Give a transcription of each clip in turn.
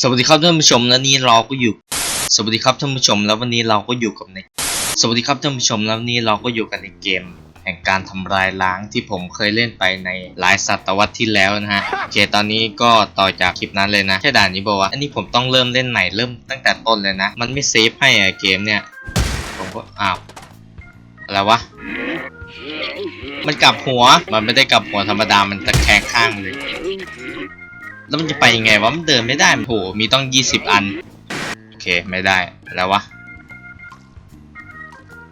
สวัสดีครับท่านผู้ชมและนี่เราก็อยู่ สวัสดีครับท่านผู้ชมแล้ววันนี้เราก็อยู่กับในสวัสดีครับท่านผู้ชมแล้ววันนี้เราก็อยู่กันในเกม แห่งการทำลายล้างที่ผมเคยเล่นไปในหลายศตวรรษที่แล้วนะฮะโอเคตอนนี้ก็ต่อจากคลิปนั้นเลยนะแค่ด่านนี้บอกว่าอันนี้ผมต้องเริ่มเล่นใหม่เริ่มตั้งแต่ต้นเลยนะ มันไม่เซฟให้อะเกมเนี่ยผมก็อ้าวอะไรวะมันกลับหัวมันไม่ได้กลับหัวธรรมดามันตะแคงข้างเลย แล้วมันจะไปยังไงวะ มันเดินไม่ได้โหมีต้องยี่สิบอัน โอเค ไม่ได้ แล้ววะ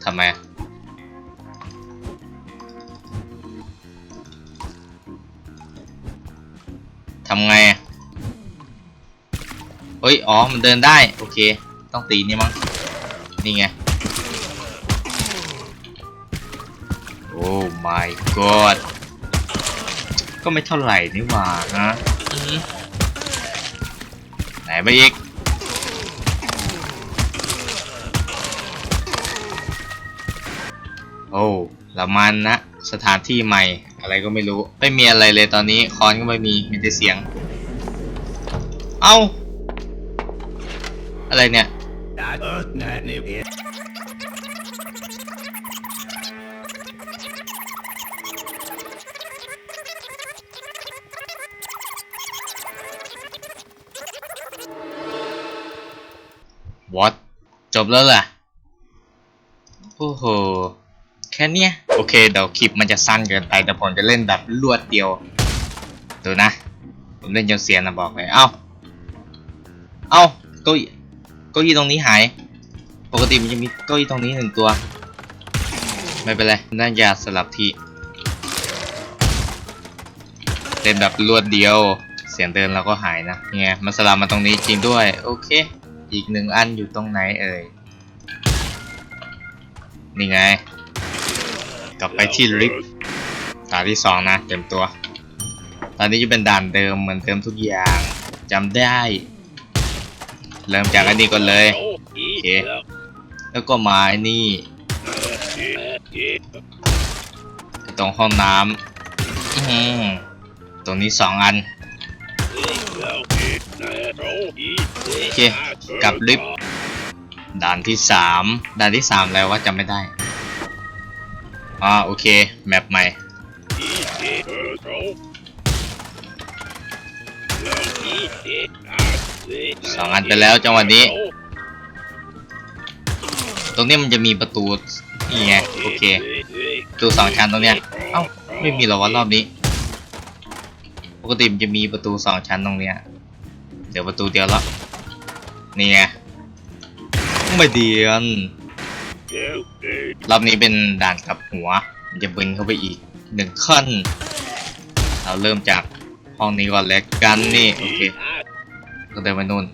ทำไม ทำไงเฮ้ย อ๋อ มันเดินได้ โอเค ต้องตีนี่มั้ง นี่ไง โอ้ my god ก็ไม่เท่าไหร่นี่หว่าฮะ ไหนไปอีก โอ้ละมันนะ สถานที่ใหม่ อะไรก็ไม่รู้ ไม่มีอะไรเลยตอนนี้ คอนก็ไม่มี มีแต่เสียง เอ้า อะไรเนี่ย what จบแล้วเหรอโอ้โห แค่เนี้ย โอเค เดี๋ยวคลิปมันจะสั้นเกินไป แต่ผมจะเล่นแบบรวดเดียว ดูนะ ผมเล่นจนเสียนะบอกเลย เอ้า เอ้าเก้าอี้เก้าอี้ตรงนี้หาย ปกติมันจะมีเก้าอี้ตรงนี้หนึ่งตัว ไม่เป็นไร น่าจะสลับทีเล่นแบบรวดเดียว เสียงเดินเราก็หายนะ เนี่ยมันสลับมาตรงนี้จริงด้วย โอเค อีกหนึ่งอันอยู่ตรงไหนเอ่ย นี่ไง กลับไปที่ลิฟต์ด่านที่สองนะเต็มตัว ตอนนี้จะเป็นด่านเดิมเหมือนเดิมทุกอย่างจำได้ เริ่มจากอันนี้ก่อนเลยโอเคแล้วก็มาไอ้นี่ ตรงห้องน้ำตรงนี้สองอันโอเค กับลิฟต์ด่านที่สามด่านที่สามแล้วว่าจำไม่ได้อ่าโอเค แมปใหม่สองอันไปแล้วจังหวะนี้ ตรงนี้มันจะมีประตูนี่ไงโอเคประตูสองชั้นตรงเนี้ยเอ้าไม่มีหรอวะรอบนี้ ปกติมันจะมีประตูสองชั้นตรงเนี้ยเดี๋ยวประตูเดียวแล้ว นี่ไงไม่เดียนรอบนี้เป็นด่านกับหัว จะบึนเข้าไปอีกหนึ่งขั้น เราเริ่มจากห้องนี้ก่อนแล้วกันนี่โอเคก็เดินไปนู่น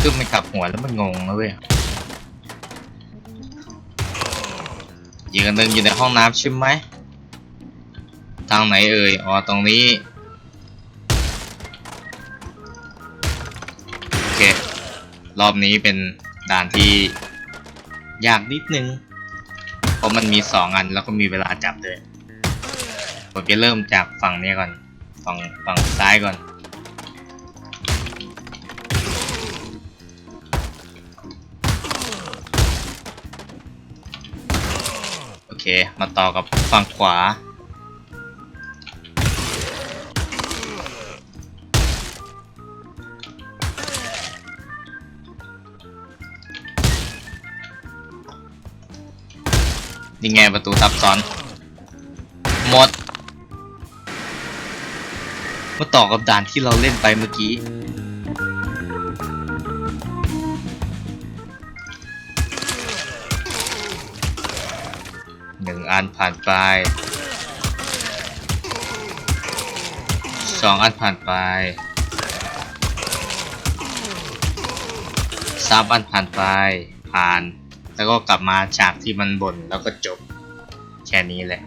คือมันกลับหัวแล้วมันงงนะเว้ยอีกอันหนึ่งอยู่ในห้องน้ำใช่ไหมทางไหนเอ่ยอ๋อตรงนี้ รอบนี้เป็นด่านที่ยากนิดนึง เพราะมันมีสองอันแล้วก็มีเวลาจับด้วยผมจะเริ่มจากฝั่งนี้ก่อน ฝั่งฝั่งซ้ายก่อน โอเค มาต่อกับฝั่งขวา นี่ไงประตูซับซ้อน หมดมาต่อกับด่านที่เราเล่นไปเมื่อกี้หนึ่งอันผ่านไปสองอันผ่านไปสามอันผ่านไปผ่าน แล้วก็กลับมาฉากที่มันบ่นแล้วก็จบแค่นี้แหละ